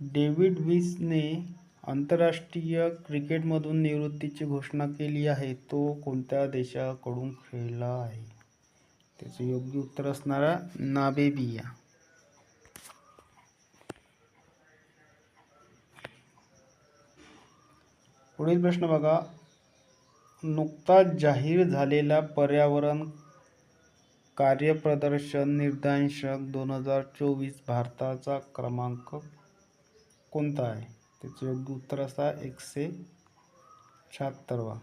David विसने आंतरराष्ट्रीय क्रिकेटमधून निवृत्तीची घोषणा केली आहे. तो कोणत्या देशाकडून खेळला आहे? त्याचं योग्य उत्तर असणारा नाबेबिया. पुढील प्रश्न बघा. नुकताच जाहीर झालेला पर्यावरण कार्यप्रदर्शन निर्देशांक दोन हजार चोवीस भारताचा क्रमांक कोणता आहे? त्याचे योग्य उत्तर असा एकशे शहात्तरवा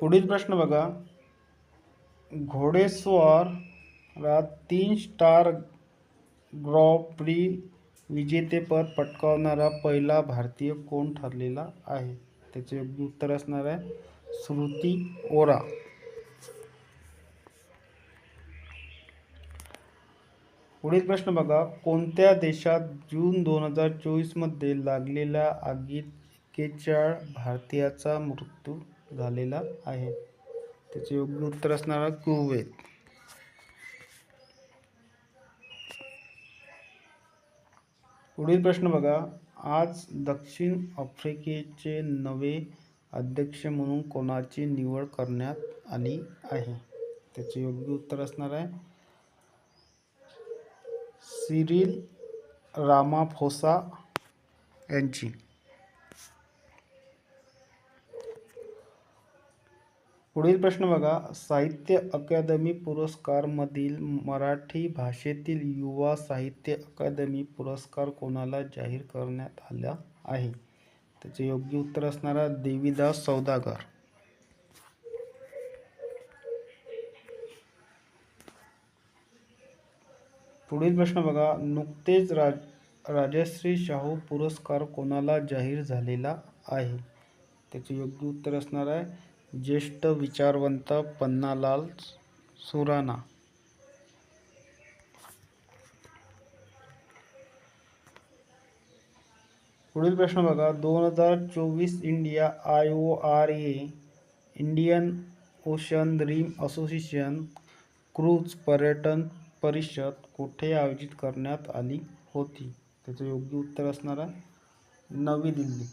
पुढील प्रश्न बघा. घोडेस्वारात तीन स्टार ग्रॉ प्री विजेतेपद पटकावणारा पहिला भारतीय कोण ठरलेला आहे? त्याचे योग्य उत्तर असणार आहे श्रुती ओरा. पुढील प्रश्न बघा. कोणत्या देशात जून दोन हजार चोवीसमध्ये लागलेल्या आगीत एक्केचाळीस भारतीयाचा मृत्यू झालेला आहे? त्याचे योग्य उत्तर असणार कुवेत. पुढील प्रश्न बघा. आज दक्षिण आफ्रिकेचे नवे अध्यक्ष म्हणून कोणाची निवड करण्यात आली आहे? त्याचे योग्य उत्तर असणार आहे सिरिल रामाफोसा यांची. पुढील प्रश्न बघा. साहित्य अकादमी पुरस्कारमधील मराठी भाषेतील युवा साहित्य अकादमी पुरस्कार कोणाला जाहीर करण्यात आला आहे? त्याचे योग्य उत्तर असणारा देवीदास सौदागर. पुढील प्रश्न बघा. नुकतेच राज राजश्री शाहू पुरस्कार कोणाला जाहीर झालेला आहे? त्याचे योग्य उत्तर असणार आहे. ज्येष्ठ विचारवंत पन्नालाल सुराणा. पुढील प्रश्न बघा. दोन हजार चोवीस India I O R A Indian ocean rim association cruise पर्यटन परिषद कुठे आयोजित करण्यात आली होती? त्याचं योग्य उत्तर असणार आहे नवी दिल्ली.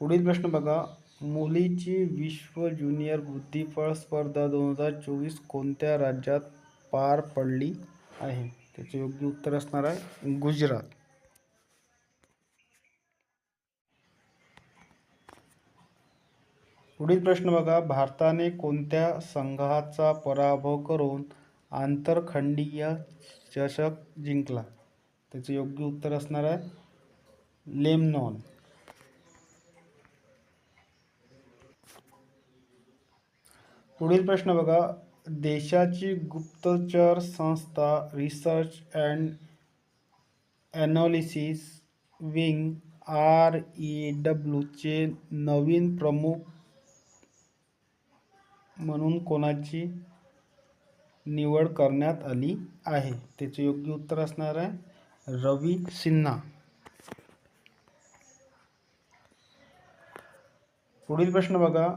पुढील प्रश्न बघा. मुलीची विश्व ज्युनियर बुद्धिबळ स्पर्धा दोन हजार चोवीस कोणत्या राज्यात पार पडली आहे? त्याचे योग्य उत्तर असणार आहे गुजरात. पुढील प्रश्न बघा. भारताने कोणत्या संघाचा पराभव करून आंतरखंडीय चषक जिंकला? त्याचं योग्य उत्तर असणार आहे लेमनॉन. पुढील प्रश्न बघा. देशाची गुप्तचर संस्था research and analysis wing R A डब्ल्यूचे नवीन प्रमुख म्हणून कोणाची निवड करण्यात आली आहे? त्याचे योग्य उत्तर असणार आहे रवी सिन्हा. पुढील प्रश्न बघा.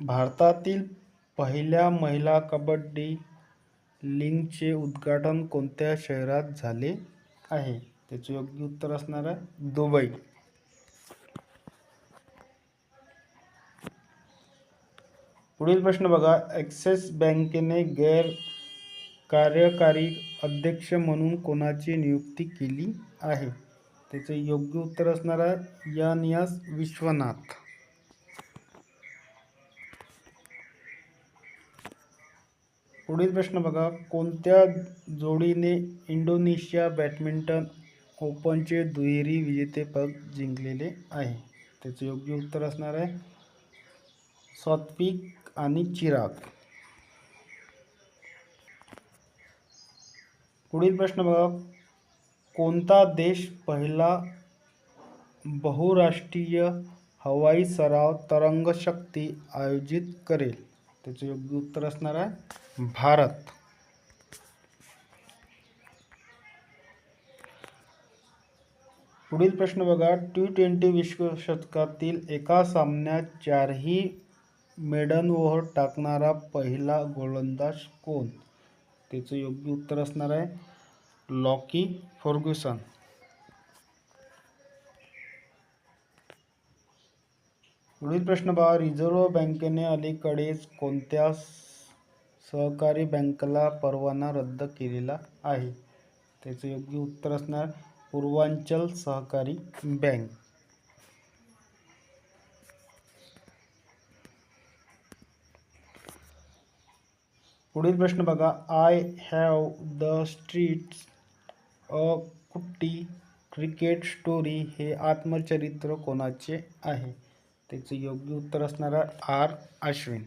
भारतातील पहिल्या महिला कबड्डी लीगचे उद्घाटन कोणत्या शहरात झाले आहे? त्याचे योग्य उत्तर असणार आहे दुबई. पुढील प्रश्न बघा. ॲक्सिस बँकेने गैर कार्यकारी अध्यक्ष म्हणून कोणाची नियुक्ती केली आहे? त्याचे योग्य उत्तर असणार आहे एन विश्वनाथ. पुढील प्रश्न बघा. कोणत्या जोडीने इंडोनेशिया बॅडमिंटन ओपनचे दुहेरी विजेतेपद जिंकलेले आहे? त्याचे योग्य उत्तर असणार आहे. सात्विक आणि चिराग. पुढील प्रश्न बघा. कोणता देश पहिला बहुराष्ट्रीय हवाई सराव तरंगशक्ती आयोजित करेल? त्याचे योग्य उत्तर असणार आहे भारत. पुढील प्रश्न बघा. टी ट्वेंटी विश्वचषकातील एका सामन्यात चारही मेडन ओव्हर टाकणारा पहिला गोलंदाज कोण? त्याचं योग्य उत्तर असणार आहे लॉकी फर्ग्युसन. पुढील प्रश्न पहा. रिझर्व्ह बँकेने अलीकडेच कोणत्या सहकारी बँकेला परवाना रद्द केलेला आहे? त्याचं योग्य उत्तर असणार पूर्वांचल सहकारी बँक. पुढील प्रश्न बघा. I have the streets a Kutti cricket story हे आत्मचरित्र कोणाचे आहे? त्याचे योग्य उत्तर असणार आर. अश्विन.